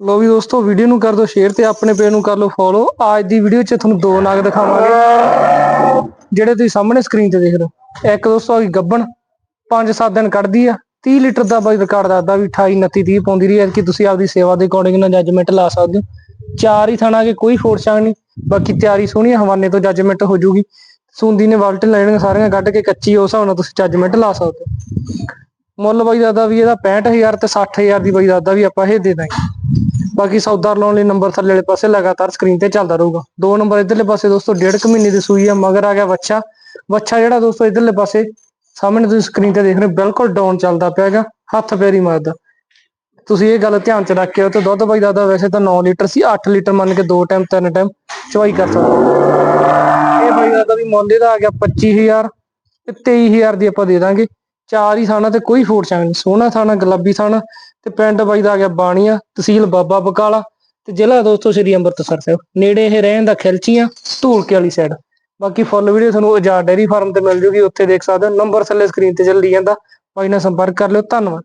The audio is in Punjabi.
ਲੋ ਵੀ ਦੋਸਤੋ ਵੀਡੀਓ ਨੂੰ ਕਰ ਦਿਓ ਸ਼ੇਅਰ ਤੇ ਆਪਣੇ ਪੇਜ ਨੂੰ ਕਰ ਲਓ ਫੋਲੋ ਅੱਜ ਦੀ ਵੀਡੀਓ 'ਚ ਤੁਹਾਨੂੰ ਦੋ ਨਾਗ ਦਿਖਾਵਾਂਗੇ, ਜਿਹੜੇ ਤੁਸੀਂ ਸਾਹਮਣੇ ਸਕਰੀਨ ਤੇ ਦੇਖ ਰਹੇ ਹੋ। ਇੱਕ ਦੋਸਤੋ, ਆ ਗਈ ਗੱਬਣ 5-7 ਦਿਨ ਕੱਢਦੀ ਆ 30 ਲੀਟਰ ਦਾ ਬਾਈ ਰਿਕਾਰਡ ਦੱਸਦਾ ਵੀ 28 29 30 ਪਾਉਂਦੀ ਰਹੀ ਹੈ ਕਿ ਤੁਸੀਂ ਆਪਦੀ ਸੇਵਾ ਦੇ ਅਕੋਰਡਿੰਗ ਨਾਲ ਜੱਜਮੈਂਟ ਲਾ ਸਕਦੇ ਹੋ। ਚਾਰ ਹੀ ਥਾਣਾ ਕੇ ਕੋਈ ਫੋਰਸਾਂ ਛਾਂਗ ਨਹੀਂ, ਬਾਕੀ ਤਿਆਰੀ ਸੋਹਣੀ ਹਵਾਨੇ ਤੋਂ ਜੱਜਮੈਂਟ ਹੋ ਜੂਗੀ। ਸੁੰਦੀ ਨੇ ਵਾਲਟ ਲੈਣੀਆਂ ਸਾਰੀਆਂ ਕੱਢ ਕੇ, ਕੱਚੀ ਉਸ ਹਿਸਾਬ ਨਾਲ ਤੁਸੀਂ ਜੱਜਮੈਂਟ ਲਾ ਸਕਦੇ ਹੋ। ਮੁੱਲ ਬਾਈ ਦਾਦਾ ਵੀ ਇਹਦਾ 65000 ਤੇ 60000 ਦੀ ਬਾਈ ਦਾਦਾ ਵੀ ਆਪਾਂ ਇਹ ਦੇ ਦਾਂਗੇ। ਬਾਕੀ ਸੌਦਾ ਲਾਉਣ ਲਈ ਨੰਬਰ ਥੱਲੇ ਵਾਲੇ ਪਾਸੇ ਲਗਾਤਾਰ ਸਕਰੀਨ ਤੇ ਚੱਲਦਾ ਰਹੂਗਾ। ਦੋ ਨੰਬਰ ਇਧਰਲੇ ਪਾਸੇ ਦੋਸਤੋ, ਡੇਢ ਕੁ ਮਹੀਨੇ ਦੀ ਸੂਈ ਆ, ਮਗਰ ਆ ਗਿਆ ਵੱਛਾ। ਵੱਛਾ ਜਿਹੜਾ ਦੋਸਤੋ ਇਧਰਲੇ ਪਾਸੇ, ਸਾਹਮਣੇ ਤੁਸੀਂ ਸਕਰੀਨ ਤੇ ਦੇਖ ਰਹੇ ਬਿਲਕੁਲ ਡਾਊਨ ਚੱਲਦਾ ਪਿਆ ਹੈਗਾ, ਹੱਥ ਪੈਰੀ ਮਾਰਦਾ। ਤੁਸੀਂ ਇਹ ਗੱਲ ਧਿਆਨ ਚ ਰੱਖ ਕੇ ਤੇ ਦੁੱਧ ਬਾਈ ਦਾਦਾ ਵੈਸੇ ਤਾਂ 9 ਲੀਟਰ ਸੀ 8 ਲੀਟਰ ਮੰਨ ਕੇ ਦੋ ਟਾਈਮ ਤਿੰਨ ਟਾਈਮ ਚਵਾਈ ਕਰ ਸਕਦੇ ਹੋ। ਇਹ ਬਾਈ ਦਾਦਾ ਵੀ ਮੁੱਲ ਇਹਦਾ ਆ ਗਿਆ 25000 ਤੇ 23000 ਦੀ ਆਪਾਂ ਦੇ ਦਾਂਗੇ। ਚਾਰ ਹੀ ਥਾਣਾ ਤੇ ਕੋਈ ਫੋੜ ਛਾਂਗ ਨਹੀਂ। ਸੋਹਣਾ ਥਾਣਾ, ਗੁਲਾਬੀ ਥਾਣਾ ਤੇ ਪਿੰਡ ਬਾਈ ਦਾ ਆ ਗਿਆ ਬਾਣੀਆ, ਤਹਿਸੀਲ ਬਾਬਾ ਬਕਾਲਾ ਤੇ ਜ਼ਿਲ੍ਹਾ ਦੋਸਤੋ ਸ੍ਰੀ ਅੰਮ੍ਰਿਤਸਰ ਸਾਹਿਬ ਨੇੜੇ ਇਹ ਰਹਿਣ ਦਾ ਖਿਲਚੀਆਂ ਧੂਲਕੇ ਵਾਲੀ ਸਾਈਡ ਬਾਕੀ ਫੁੱਲ ਵੀਡੀਓ ਤੁਹਾਨੂੰ ਆਜ਼ਾਦ ਡੇਰੀ ਫਾਰਮ ਤੇ ਮਿਲ ਜੂਗੀ, ਉੱਥੇ ਦੇਖ ਸਕਦੇ ਹੋ। ਨੰਬਰ ਥੱਲੇ ਸਕਰੀਨ ਤੇ ਚੱਲੀ ਜਾਂਦਾ। ਬਾਈ ਨਾਲ ਸੰਪਰਕ ਕਰ ਲਿਓ। ਧੰਨਵਾਦ।